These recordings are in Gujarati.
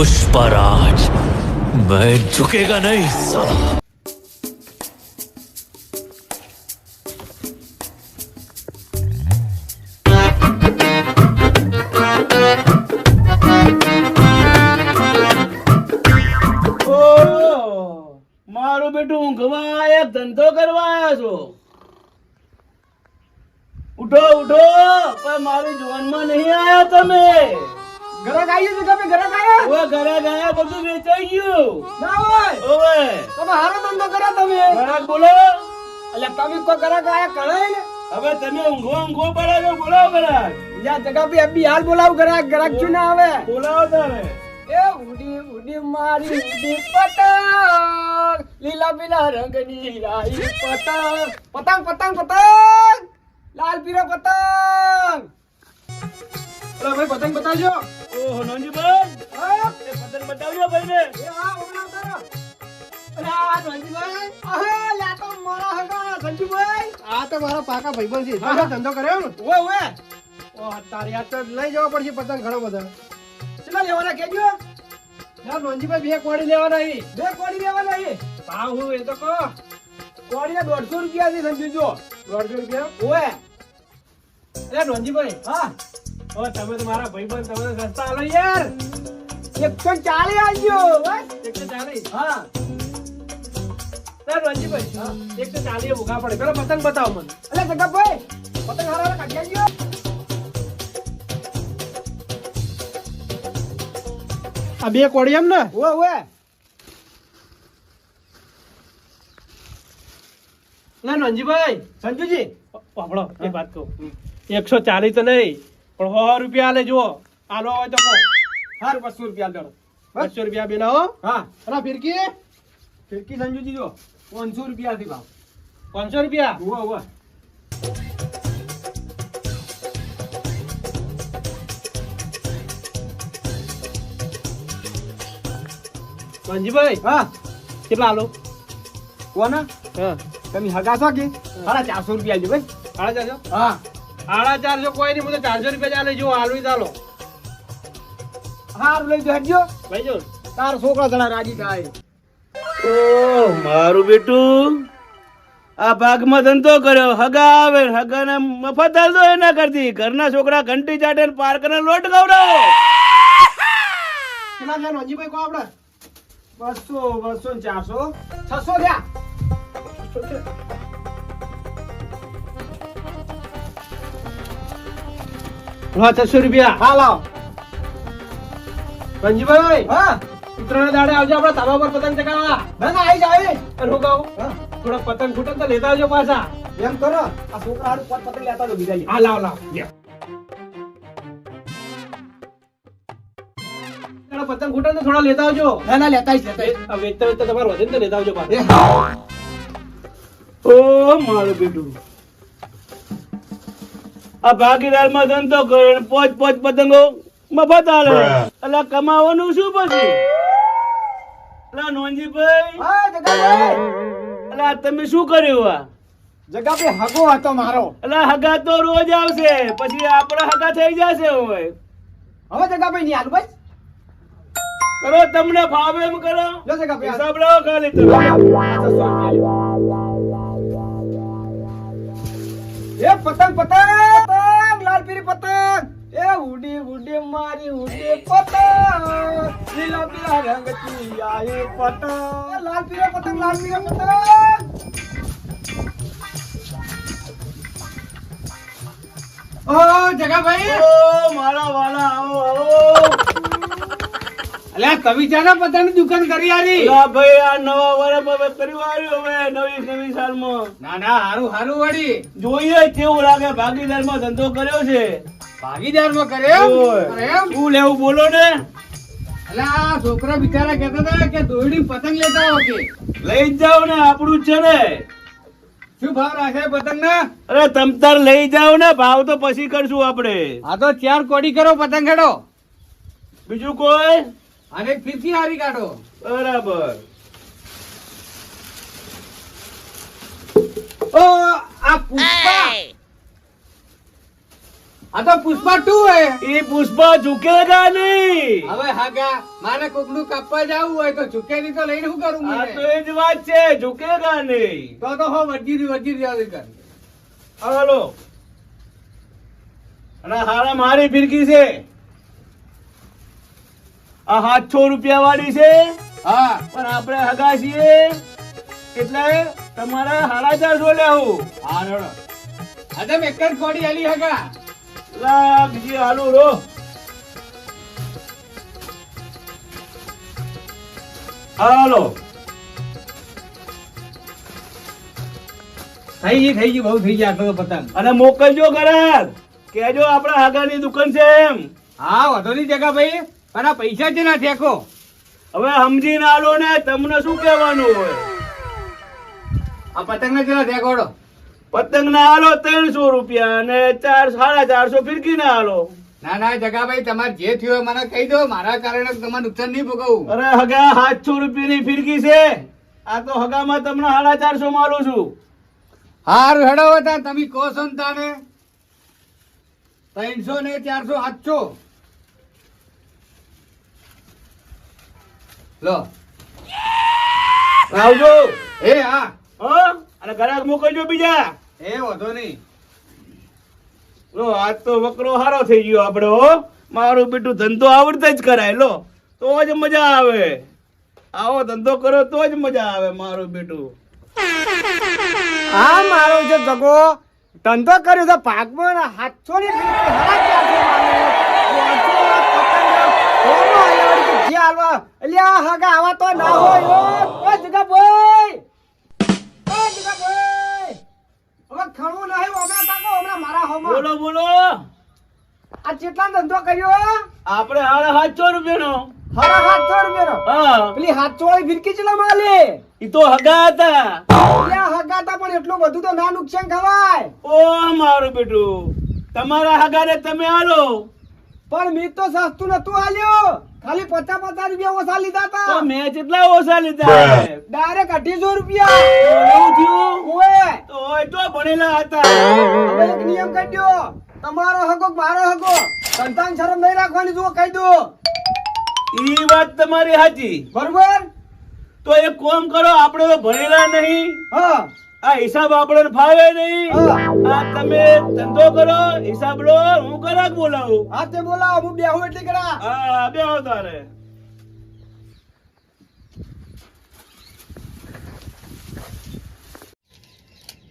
पुष्पराज मैं झुकेगा नहीं साला ઓહ, મારું બેટું ઊંઘવા એક ધંધો કરવા આયા છો ઉઠો ઉઠો પણ મારી જોનમાં નહીં આયા તમે ઘરે ગાયું છે તમે ઘરે ગાયા ઓ ઘરે ગાયા બધું વેચાઈ ગયું. ના હોય? ઓવે. તમે હારો ધંધો કર્યા તમે. ઘરાક બોલો. એટલે તમે કો ઘરે ગાયા કણાય ને? હવે તમે ઊંઘો ઊંઘો પડાવ્યો બોલાવો ઘરાક. જ્યાં જગા પે અબી હાલ બોલાવ ઘરે ઘરાક છું ના આવે. બોલાવો તારે. એ ઉડી ઉડી મારી ઉડી પતંગ લીલા પીલા રંગની રાઈ પતંગ. પતંગ પતંગ પતંગ. લાલ પીરો પતંગ. અરે ભાઈ પતંગ બતાવજો. ઓહો નોંજીભાઈ હા. એ પતંગ બતાવજો ભાઈને. એ હા ઓલા ઉતારો. અરે આ અહે લા મારા હગા સંજુભાઈ આ તો મારા પાકા ભાઈબંધ છે. તમે ધંધો કર્યો ને? ઓએ ઓએ ઓ તારે આ તો લઈ જવા પડશે પતંગ ઘણો બધા. કેટલા લેવાના કેજો. યાર નોંજીભાઈ બે કોડી લેવાના હી બે કોડી લેવાના હી ભાવ હું એ તો કહો. કોડીના દોઢસો રૂપિયા થી સંજુજો દોઢસો રૂપિયા? ઓએ અરે નોંજીભાઈ હા. ઓ તમે તો મારા ભાઈબંધ તમે તો સસ્તા આલો યાર. એકસો ચાલીસ આવજો એકસો ચાલીસ હા. સર રંજીભાઈ. હા. એકસો ચાલીસ ભૂખા પડે. પેલો પતંગ બતાવો મને. અલે જગતભાઈ પતંગ હારા કાઢી આવજો આ બે કોડી એમ ને? ના નંજીભાઈ સંજુજી. આપણો એક વાત કહું. એકસો ચાલીસ તો નહીં. પણ સો રૂપિયા આલે જુઓ. આલો હોય તો કહો. હાર બસો રૂપિયા દો બસો. રૂપિયા બેના હો. હા. અને ફિરકી? ફિરકી સંજુજી જો પાંચસો રૂપિયા થી ભાવ. પાંચસો રૂપિયા? ઉવા ઉવા. મંજીભાઈ હા. કેટલા આલો? કોના? હા. તમે હગા છો કે સાડા ચારસો રૂપિયા આલજો ભાઈ. સાડા ચારસો? હા. સાડા ચારસો કોઈ નહીં મને ચારસો રૂપિયા ચાલે જો હાલવી ચાલો. હાર લઈ જજો ભાઈ જો તાર છોકરા જણા રાજી થાય. ઓહ મારું બેટું આ ભાગમાં ધંધો કર્યો હગા આવે ને હગાને મફત હાલતો એના કરતી ઘરના છોકરા ઘંટી ચાટે ને પાર્કને લોટ ગવડાવો કેટલા છે નોંજીભાઈ કહો આપણે? બસો બસો ચારસો. છસો થયા? છસો રૂપિયા. હા લાવ રંજીભાઈ હા. ઉત્તરાયણ દાડે આવજો આપડે ધાબા પર પતંગ ચગાવવા. ના ના આવી જાય અને હું કહું થોડા પતંગ ફૂટન તો લેતા આવજો પાછા. એમ કરો. આ છોકરા હારું પાંચ પતંગ લેતા આવજો બીજા હા લાવ લાવ. પતંગ ફૂટન તો થોડા લેતા આવજો. ના ના લેતા જ લેતા વેચતા વેચતા તમારે વધે ને તો લેતા આવજો પાછા. ઓ મારું બેટું. આ ભાગીદારમાં ધંધો કર્યો પોચ પોચ પતંગો મફત આલે એટલે કમાવાનું શું પછી? એટલે નોનજીભાઈ. એટલે તમે શું કર્યું આ? જગા પે હગો હતો મારો. એટલે હગા તો રોજ આવશે. પછી આપણા હગા થઈ જશે હવે. હવે જગા પે નહીં હાલ ભાઈ? કરો તમને ફાવે એમ કરો. જો જગા પે હિસાબ લાવો ખાલી તમે. એ પતંગ પતંગ લાલ પીરી પતંગ એ ઉડી ઉડી મારી ઉડી પતંગ લીલા પીલા રંગથી આયે પતંગ લાલ પીરો પતંગ લાલ પીરો પતંગ ઓ જગાભાઈ ઓ મારા વાલા આવો આવો અલ્યા તમે જાના પતંગની દુકાન કરી આરી. અલા ભાઈ આ નવા વર્ષ કર્યું આવ્યું હવે નવી નવી સાલમાં. ના ના હારું હારું વળી. જોઈએ કેવું લાગે ભાગીદારમાં ધંધો કર્યો છે? ભાગીદારમાં કર્યો એમ? શું લેવું બોલો ને? અલ્યા આ છોકરા બિચારા કહેતા હતા કે દોરડી પતંગ લેતા આવો કે. લઈ જ જાઓ ને આપણું છે ને. શું ભાવ રાખે પતંગ ના અરે તમતાર લઈ જાઓ ને ભાવ તો પછી કરશું આપણે. આ તો ચાર કોડી કરો પતંગ ખેડો બીજું કોઈ? અને ફીરકી હારી કાઢો. બરાબર. ઓ આ પુષ્પા. આ તો પુષ્પા ટુ હે. એ પુષ્પા ઝુકેગા નહીં. હવે હાગા મારે કોકનું કાપવા જાવું હોય તો ઝુકેલી તો લઈને શું કરું આ મને? તો એ જ વાત છે ઝુકેગા નહીં. તો તો હો વજીરી વજીરી આવી કર. હાલો. અને હારા મારી ફિરકી છે. આ સાતસો રૂપિયા વાળી છે. હા. પણ આપણે હગા છીએ. એટલે તમારે સાડા ચારસો લેવું. હા રડો આજે એક જ કોડી હાલી હગા. લા બીજી હાલું રો. હાલો. થઈ ગઈ થઈ ગઈ બહુ થઈ ગયા આટલો પતંગ. અને મોકલજો ઘરે કેજો આપણા હાગાની દુકાન છે એમ. હા વાંધો નહીં જગા ભાઈ પણ આ પૈસા જ ના ઠેકો હવે સમજીને લો ને તમને શું કહેવાનું હોય? આ પતંગ ને ચલા ઠેકોડો પતંગ ના હાલો ત્રણસો રૂપિયા અને ચાર સાડા ચારસો ફિરકી ના હાલો ના ના જગાભાઈ તમારે જે થયું મને કહી દો. મારા કારણે તમારે નુકસાન નહીં ભોગવવું અરે હગા સાતસો રૂપિયાની ફિરકી છે. આ તો હગામાં તમને સાડા ચારસો માં છું. હારું હેડો હતા તમે કહો છો ને તાને. ત્રણસો ને ચારસો સાતસો. લો. આવજો. એ હા હો? અને ઘરાક મોકલજો બીજા. એ વધો નહીં. લો આજ તો વકરો હારો થઈ ગયો આપડે મારું બેટું ધંધો આવડતા જ કરાય લો. તો જ મજા આવે. આવો ધંધો કરો તો જ મજા આવે મારું બેટું. હા મારો જે જગો ધંધો કર્યો તો ભાગમાં ને હાથસો ની ફીરકી હાડા ચારસો હાલવા. અલ્યા હગા આવા તો ના હોય. ઓ. ઓ જગાભાઈ! ઓ જગાભાઈ! હવે ખણવું નહીં, હમણાં તાકો, હમણાં મારા હોમાં. બોલો બોલો. આ કેટલા ધંધો કર્યો આપણે હાડા સાતસો રૂપિયાનો. હારા હાથસો રૂપિયાનો? હા. પેલી હાથસો વાળી ફીરકી ચેલા માલી ઈ તો હગા હતા. અલ્યા પણ એટલું બધું તો ના નુકસાન ખવાય. ઓ મારું બેટું. તમારા હગાને તમે આલો. પણ મેં તો સસ્તું નતું આલ્યું. ખાલી પચાસ પચાસ રૂપિયા ઓછા લીધા તો હતા મેં કેટલા ઓછા લીધા ડાયરેક્ટ અઢીસો રૂપિયા. એવું થયું? ઓએ. તો હોય ભણેલા હતા. હવે એક નિયમ કહી દો તમારો હકો મારો હકો? સંતાન શરમ નહીં રાખવાની જુઓ કહી દો ઈ વાત તમારી સાચી. બરોબર? તો એક કોમ કરો આપણે તો ભણેલા નહીં. હા. આ હિસાબ આપણે ફાવે નહીં. આ તમે ધંધો કરો હિસાબ લો હું કરાક બોલાવું. હા તે બોલાવો હું બેહું એટલે કરા હા બેહો તારે.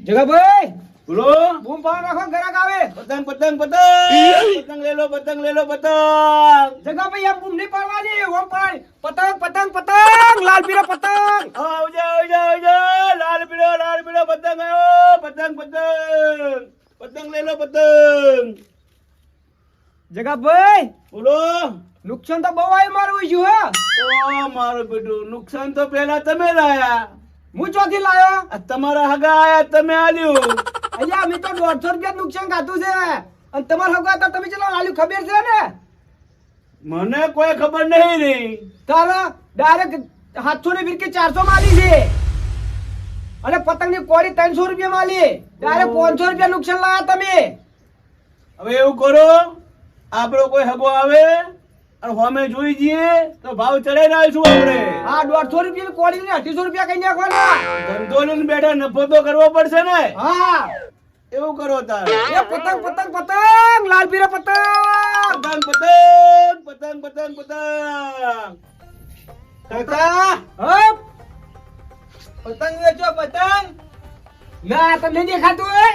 જગાભાઈ બોલો. બૂમ પાડ રાખો ઘરાક આવે. પતંગ પતંગ પતંગ પતંગ લે લો પતંગ લે લો પતંગ જગાભાઈ આ બૂમ નહીં પાડવાની. ઓમ પાડ. પતંગ પતંગ પતંગ. લાલ પીળો પતંગ. આવજો આવજો આવજો. લાલ પીળો લાલ પીળો પતંગ આવ્યો પતંગ પતંગ. પતંગ લે લો પતંગ. જગાભાઈ બોલો. નુકસાન તો બહુ આવ્યું મારું બીજું હે. ઓ મારું બેટું નુકસાન તો પેલા તમે લાયા. હું ચોથી લાયો? તમારા હગા આયા તમે આલ્યું. અહીંયા અમે તો દોઢસો રૂપિયા નુકસાન ખાધું છે. અને તમારે હગા તો તમે ચલો આલુ ખબર છે ને? મને કોઈ ખબર નહીં રે. તારો ડાયરેક્ટ સાતસો ની ફિરકી ચારસો માલી છે. અને પતંગની કોરી ત્રણસો રૂપિયા માલી. ડાયરેક્ટ પાંચસો રૂપિયા નુકસાન લાવ્યા તમે. હવે એવું કરો આપણો કોઈ હગો આવે અને હોમે જોઈ જઈએ તો ભાવ ચડાઈ નાખશું આપણે? હા દોઢસો રૂપિયા કોળી ને અઢીસો રૂપિયા કઈ નાખવાના. ધંધો લઈને બેઠા નફો તો કરવો પડશે ને? હા. એવું કરો તારે. એ પતંગ પતંગ પતંગ લાલ પીળા પતંગ. પતંગ પતંગ પતંગ પતંગ પતંગ. કાકા? હપ. પતંગ વેચો પતંગ. ના તમને દેખાતું હોય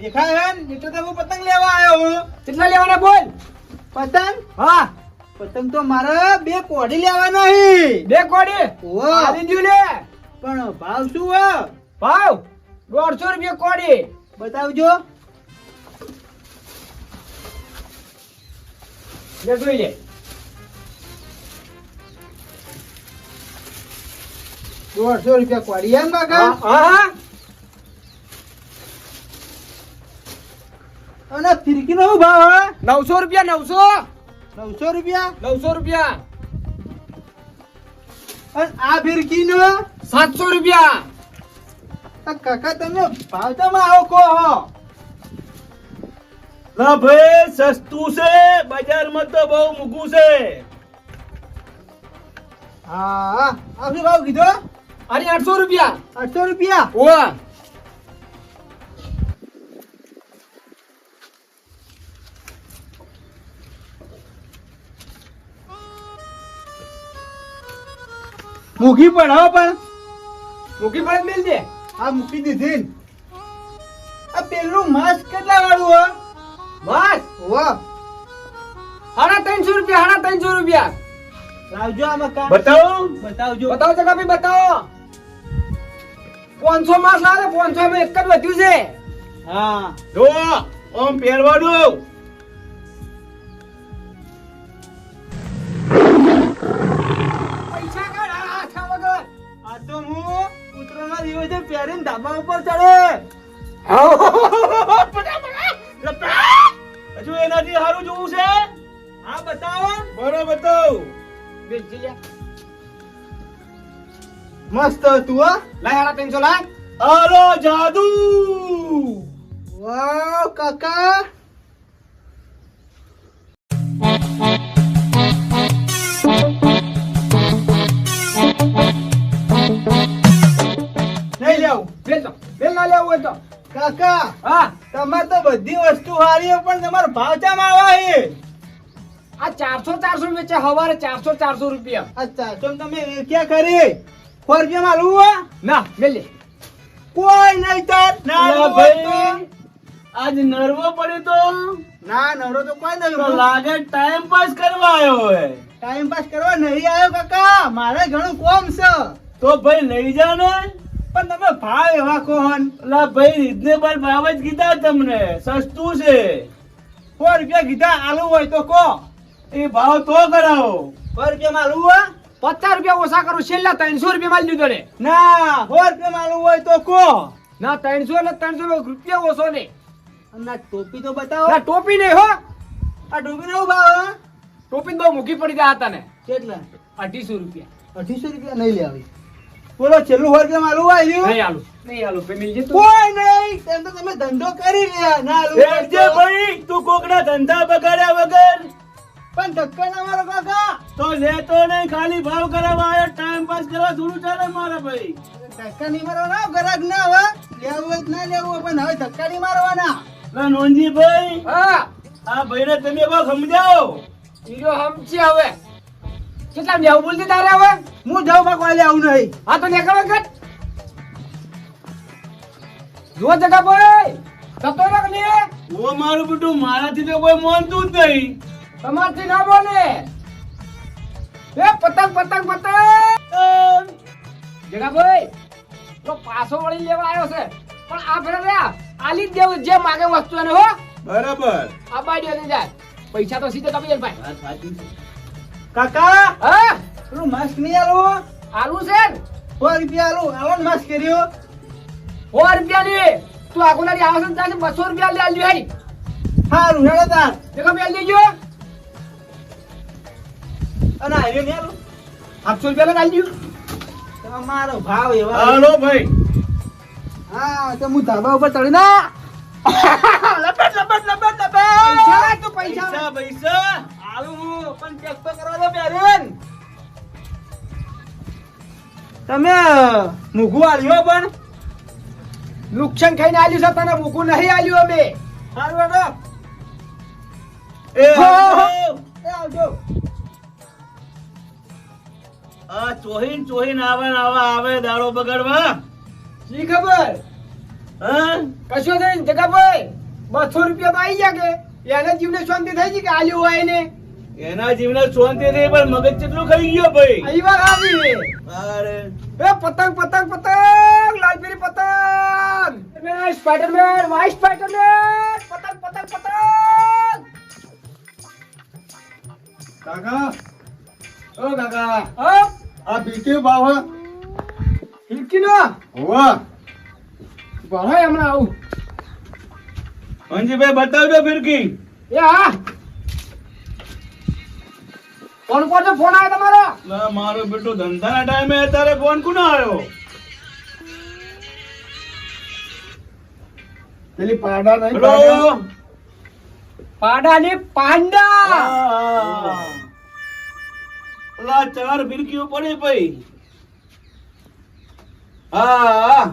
દેખાય એમ? એટલે તો હું પતંગ લેવા આવ્યો હું. કેટલા લેવાના બોલ? પતંગ? હા. પતંગ તો મારે બે કોડી લેવાના નહીં બે કોડી. આલી દ્યું લે. પણ ભાવ શું હે? ભાવ? દોઢસો રૂપિયા કોડી બતાવજો. લે જોઈ લે. દોઢસો રૂપિયા કોડી એમ હા હા અને ફિરકી નો ભાવ નવસો રૂપિયા નવસો. નવસો રૂપિયા? નવસો રૂપિયા. આ ફિરકી નો સાતસો રૂપિયા. કાકા તમે ભાવ તો આવો કો હો. ના ભાઈ સસ્તું છે બજારમાં તો બહુ મૂકું છે. હા હા આ શું ભાવ કીધો? અરે આઠસો રૂપિયા. આઠસો રૂપિયા? ઓવા મૂકી પણ હો પણ. મૂકી પડે મેલ દે. આ મૂકી દીધી. આ પેલું માસ્ક કેટલા વાળું હો? બસ વાહ હાડા ત્રણસો રૂપિયા હાડા ત્રણસો રૂપિયા. લાવજો આ મકા બતાવો. બતાવજો. બતાવો જગા ભાઈ બતાવો. પાંચસો માસ લાવે પાંચસો માં એક જ વધ્યું છે. હા. જો ઓમ પહેરવાનું ઉત્તરાયણના દિવસે પહેરીને ધાબા ઉપર ચડે. હજુ એનાથી સારું જોવું છે? હા બતાવો. બરો બતાવ. મસ્ત હતું હા. લાય સાડા ત્રણસો લાય. આલો જાદુ. વાવ કાકા. બેલ તો બેલ ના લેવું હોય તો. કાકા હા. તમારે તો બધી વસ્તુ સારી પણ તમારો ભાવ આવા છે આ ચારસો ચારસો વેચે હવારે ચારસો ચારસો રૂપિયા. અચ્છા તો તમે ક્યાં કરી સો રૂપિયા માં લઉં ના મેલ કોઈ નહીં તાર ના ભાઈ. આજ નરવો પડ્યો તો. ના નવરો તો કોઈ નહીં લાગે ટાઈમ પાસ કરવા આવ્યો હોય ટાઈમ પાસ કરવા નહીં આવ્યો કાકા? મારે ઘણું કોમ છે. તો ભાઈ લઈ જા ને પણ તમે ભાવ એવા કોણ અલા ભાઈ રીઝનેબલ ભાવ જ કીધા તમને સસ્તું છે. સો રૂપિયા કીધા આલુ હોય તો કો એ ભાવ તો કરાવો. સો રૂપિયા માં આલુ હોય? પચાસ રૂપિયા ઓછા કરું છેલ્લા ત્રણસો રૂપિયા માં લીધો ને ના સો રૂપિયા માં આલુ હોય તો કો ના ત્રણસો ને ત્રણસો રૂપિયા ઓછો ને ના ટોપી તો બતાવો. ના ટોપી નહીં હો. આ ટોપી નો ભાવ ટોપી તો મૂકી પડી ગયા હતા ને. કેટલા? અઢીસો રૂપિયા. અઢીસો રૂપિયા નહીં લેવી બોલો છેલ્લું હોય રૂપિયા માં આલુ આવ્યું નહીં આલું. નહીં આલું પેમેન્ટ જે કોઈ નહીં તેમ તો તમે ધંધો કરી રહ્યા ના આલુ ભાઈ તું કોકના ધંધા બગાડ્યા વગર. પણ ધક્કા ના મારો કાકા. તો લેતો નહીં ખાલી ભાવ કરાવવા આવ્યો ટાઈમ પાસ કરવા થોડું ચાલે મારા ભાઈ. ધક્કા નહીં મારવાના ગરાગ ના હવે લેવું હોય ના લેવું પણ હવે ધક્કા નહીં મારવાના નોનજી ભાઈ. હા. આ ભાઈને તમે કોઈ સમજાવો. હીરો હમચી હવે. કેટલા લેવું બોલતી તારે હવે? હું જાઉં બા કોઈ આવું નહીં. હા તો નીકળો કટ જો. જગા ભાઈ જતો રાખ ને ઓ મારું બેટું મારાથી તો કોઈ માનતું જ નહીં. તમારથી ના બોલે એ પતંગ પતંગ પતંગ. જગા ભાઈ તો પાછો વળી લેવા આવ્યો છે. પણ આ ફેરા રહ્યા આલી જ દેવું જે માગે વસ્તુ એને હો. બરાબર. આ ને જાય પૈસા તો સીધે તમે ભાઈ. કાકા! હા? પેલું માસ્ક નહીં આલો? આલુ છે ને? સો રૂપિયા આલુ. આલો ને માસ્ક કર્યો. સો રૂપિયા ની તું આગુલારી આવે છે ને બસો રૂપિયા લે આલજો હેરી સારું હેડો તાર. દેખો આલી દેજો. અને આવ્યો આલું. આઠસો રૂપિયા લગાડી દેજો તમારો ભાવ એવા હાલો ભાઈ. હા તો હું ધાબા ઉપર ચડી ના લપટ લપટ લપટ લપટ. પૈસા પૈસા પૈસા. આલું પણ ચેક તો કરવા દો બેરેન તમે મૂકવું આલ્યો પણ. નુકસાન ખાઈને આલ્યું છે તને મૂકું નહીં આલ્યું અમે. સારું હેડો. એ હાલો. આવજો. આ ચોહીન ચોહીન આવે ને આવે દાડો બગાડવા. શી ખબર? હા? કશો થઈને જગા ભાઈ બસો રૂપિયા તો આવી ગયા કે? એને જીવને શાંતિ થઈ ગઈ કે આલ્યું હોય એને? એના જીવને શાંતિ નહીં પણ મગજ કેટલું ખાઈ ગયો ભાઈ? આવી વાત આવી. અરે. એ પતંગ પતંગ પતંગ લાલપીરી પતંગ. મેં સ્પાઈડરમેન વાઇટ સ્પાઈડરમેન પતંગ પતંગ પતંગ. કાકા. ઓ કાકા. હા? આ બીટી બાવા હે. નો હોવા. ભરાય હમણાં આવું. અંજીભાઈ બતાવજો ફિરકી. એ હા. કોણ કોણ છે? ફોન આવ્યો તમારો? ના મારો બેટો ધંધાના ટાઈમે અત્યારે ફોન કોનો આવ્યો? પેલી પાડા નહીં પાડા? ને પાંડા! લા ચાર ફિરકીઓ પડી ભાઈ હા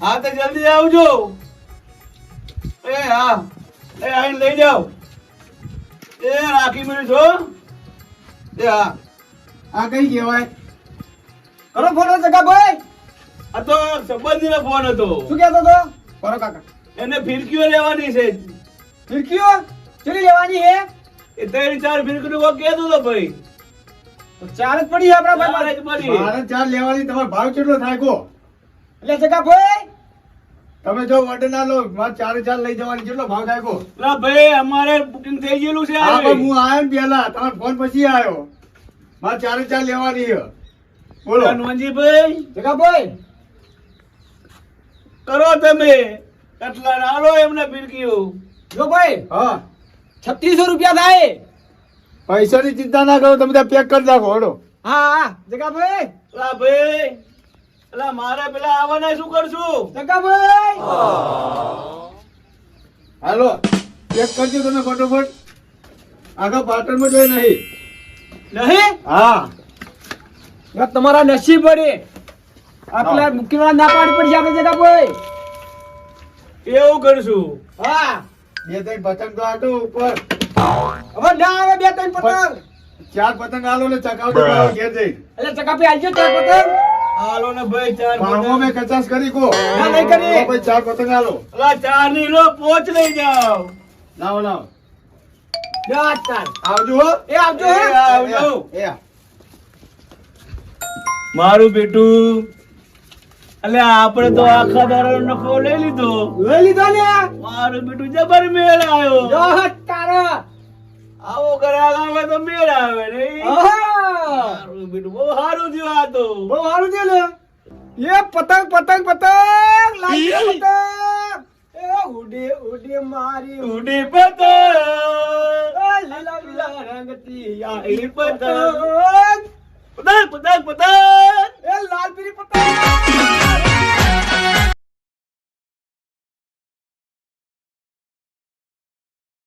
હા. તો જલ્દી આવજો. એ હા. એ આઈને લઈ જાઓ. એ રાખી મેળવી છો? એ હા. આ કઈ કહેવાય? કરો ફોટો જગાભાઈ આ તો સંબંધીનો ફોન હતો. શું કહેતો હતો? કરો કાકા. એને ફિરકીઓ લેવાની છે. ફિરકીઓ? ચલી લેવાની હે એ ત્રણ ચાર ફિરકીનું કોક કહેતો હતો ભાઈ. તો ચાર જ પડી આપણા ભાઈ મારે જ પડી. ચાર લેવાની તમારો ભાવ કેટલો થાય કો એટલે જગાભાઈ તમે જો ઓર્ડર ના લો મારે ચારે ચાર લઈ જવાની કેટલો ભાવ થાય ભાઈ અમારે બુકિંગ થઈ ગયેલું છે હા પણ હું આવ્યો ને પેલા તમારો ફોન પછી આવ્યો મારે ચારે ચાર લેવાની છે. બોલો. હનુમાનજીભાઈ જગાભાઈ. કરો તમે. કેટલા આલો એમને ફિરકીઓ જો ભાઈ હા. છત્રીસો રૂપિયા થાય. પૈસાની ચિંતા ના કરો તમે ત્યાં પેક કરી નાખો હડો. હા હા જગાભાઈ. ભાઈ અલા મારે પેલા આવવાના શું કરશું? જગાભાઈ હાલો ચેક કરજો તમે ફટોફટ. આખા પાટણમાં જોઈ નહીં. નહીં? હા. તમારા નસીબ પડે આપણે મુખ્યમાં ના પાડી પડી આપણે જગાભાઈ એવું કરશું? હા. બે ત્રણ પતંગ તો આટો ઉપર. હવે ના આવે બે ત્રણ પતંગ. ચાર પતંગ આલો ને ચકાવજો ભાવ ઘેર જઈ. એટલે ચકાપી આવજો ચાર પતંગ. હાલો ને ભાઈ ચાર ભાવમાં મે કચાસ કરી કો. ના, નહીં કરી. ભાઈ ચાર પતંગ આલો અલા ચારની લો પોચ લઈ જાઓ. લાવો લાવો આવજો હો. એ આવજો એ. આવજો. એ મારું બેટું અલે આપણે તો આખા દાડાનો નફો લઈ લીધો. લઈ લીધો ને? મારું બેટું જબર મેળ આવ્યો તારા. આવો આવે તો મેળ આવે રે બહુ સારું થયું આ તો. બહુ સારું થયું ને એ પતંગ પતંગ પતંગ લાગે પતંગ એ ઉડી ઉડી મારી ઉડી પતંગ. લીલા લીલા રંગતી આઈ પતંગ પતંગ. પતંગ પતંગ લાલ પીરી પતંગ.